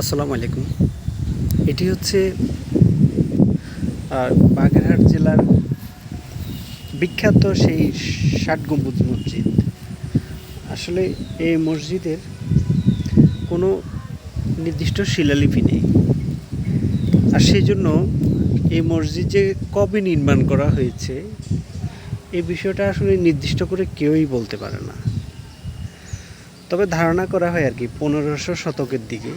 আসসালামু আলাইকুম। এটি হচ্ছে বাগেরহাট জেলার বিখ্যাত সেই ষাট গম্বুজ মসজিদ। আসলে এই মসজিদের কোনো নির্দিষ্ট শিলালিপি নেই। আর সেই জন্য এই মসজিদ যে কবে নির্মাণ করা হয়েছে এই বিষয়টা আসলে নির্দিষ্ট করে কেউই বলতে পারে না। তবে ধারণা করা হয় আর কি, পনেরোশো শতকের দিকে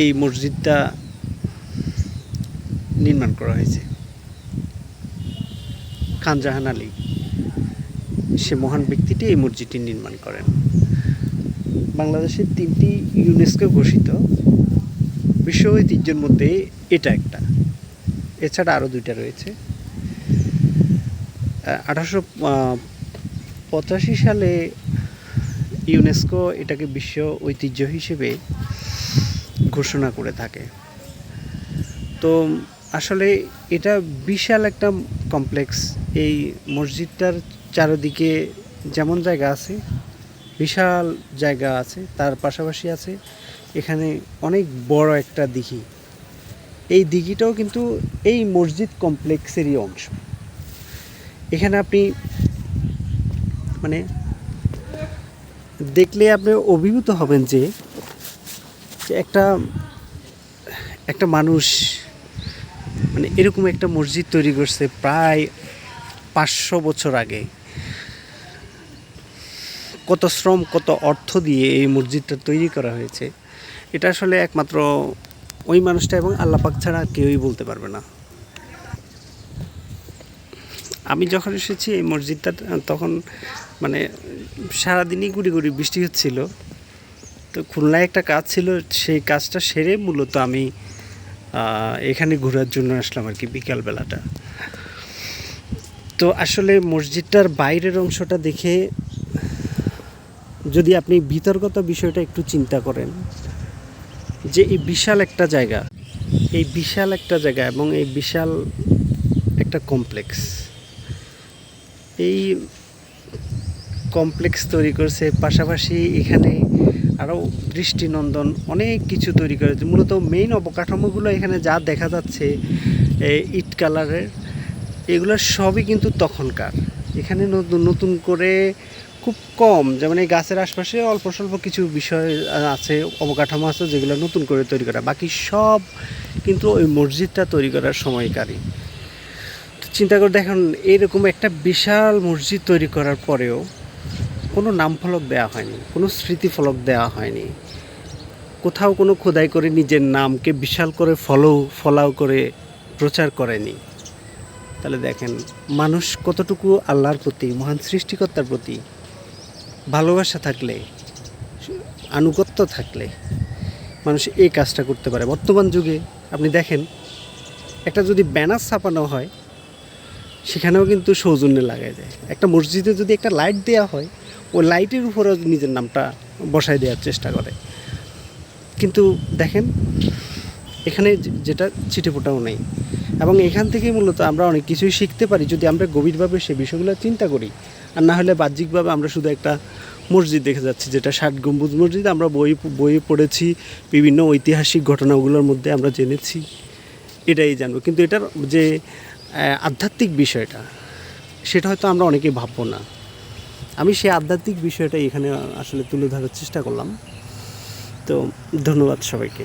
এই মসজিদটা নির্মাণ করা হয়েছে। খান জাহান আলী, সে মহান ব্যক্তিটি এই মসজিদটি নির্মাণ করেন। বাংলাদেশের তিনটি ইউনেস্কো ঘোষিত বিশ্ব ঐতিহ্যের মধ্যে এটা একটা। এছাড়া আরও দুইটা রয়েছে। আঠারোশো পঁচাশি সালে ইউনেস্কো এটাকে বিশ্ব ঐতিহ্য হিসেবে ঘোষণা করে থাকে। তো আসলে এটা বিশাল একটা কমপ্লেক্স। এই মসজিদটার চারিদিকে যেমন জায়গা আছে, বিশাল জায়গা আছে, তার পাশাপাশি আছে এখানে অনেক বড় একটা দিঘি। এই দিঘিটাও কিন্তু এই মসজিদ কমপ্লেক্সেরই অংশ। এখানে আপনি মানে দেখলে আপনি অভিভূত হবেন যে একটা একটা মানুষ মানে এরকম একটা মসজিদ তৈরি করছে প্রায় পাঁচশো বছর আগে। কত শ্রম, কত অর্থ দিয়ে এই মসজিদটা তৈরি করা হয়েছে। এটা আসলে একমাত্র ওই মানুষটা এবং আল্লাপাক ছাড়া কেউই বলতে পারবে না। আমি যখন এসেছি এই মসজিদটা, তখন মানে সারাদিনই গুড়ি গুড়ি বৃষ্টি হচ্ছিল। তো খুলনায় একটা কাজ ছিল, সেই কাজটা সেরে মূলত আমি এখানে ঘোরার জন্য আসলাম আর কি বিকালবেলাটা। তো আসলে মসজিদটার বাইরের অংশটা দেখে যদি আপনি বিতর্কত বিষয়টা একটু চিন্তা করেন, যে এই বিশাল একটা জায়গা, এই বিশাল একটা জায়গা এবং এই বিশাল একটা কমপ্লেক্স, এই কমপ্লেক্স তৈরি করছে, পাশাপাশি এখানে আরও দৃষ্টিনন্দন, অনেক কিছু তৈরি করেছে। মূলত মেইন অবকাঠামোগুলো এখানে যা দেখা যাচ্ছে ইট কালারের, এগুলো সবই কিন্তু তখনকার। এখানে নতুন নতুন করে খুব কম, যেমন এই গাছের আশপাশে অল্প স্বল্প কিছু বিষয় আছে, অবকাঠামো আছে যেগুলো নতুন করে তৈরি করা। বাকি সব কিন্তু ওই মসজিদটা তৈরি করার সময়কারী চিন্তা করে দেখুন, এরকম একটা বিশাল মসজিদ তৈরি করার পরেও কোনো নাম ফলক দেওয়া হয়নি, কোনো স্মৃতিফলক দেওয়া হয়নি। কোথাও কোনো খোদাই করে নিজের নামকে বিশাল করে ফলো ফলাও করে প্রচার করেনি। তাহলে দেখেন, মানুষ কতটুকু আল্লাহর প্রতি, মহান সৃষ্টিকর্তার প্রতি ভালোবাসা থাকলে, আনুগত্য থাকলে মানুষ এই কাজটা করতে পারে। বর্তমান যুগে আপনি দেখেন, একটা যদি ব্যানার ছাপানো হয়, সেখানেও কিন্তু সৌজন্যে লাগাই যায় একটা মসজিদে যদি একটা লাইট দেওয়া হয় ওই লাইটের উপরেও নিজের নামটা বসায় দেওয়ার চেষ্টা করে। কিন্তু দেখেন, এখানে যেটা ছিটেফোঁটাও নেই। এবং এখান থেকেই মূলত আমরা অনেক কিছুই শিখতে পারি যদি আমরা গভীরভাবে সে বিষয়গুলো চিন্তা করি। আর না হলে বাহ্যিকভাবে আমরা শুধু একটা মসজিদ দেখে যাচ্ছি, যেটা ষাট গম্বুজ মসজিদ। আমরা বই, বইয়ে পড়েছি, বিভিন্ন ঐতিহাসিক ঘটনাগুলোর মধ্যে আমরা জেনেছি, এটাই জানব। কিন্তু এটার যে আধ্যাত্মিক বিষয়টা, সেটা হয়তো আমরা অনেকেই ভাববো না। আমি সেই আধ্যাত্মিক বিষয়টাই এখানে আসলে তুলে ধরার চেষ্টা করলাম। তো ধন্যবাদ সবাইকে।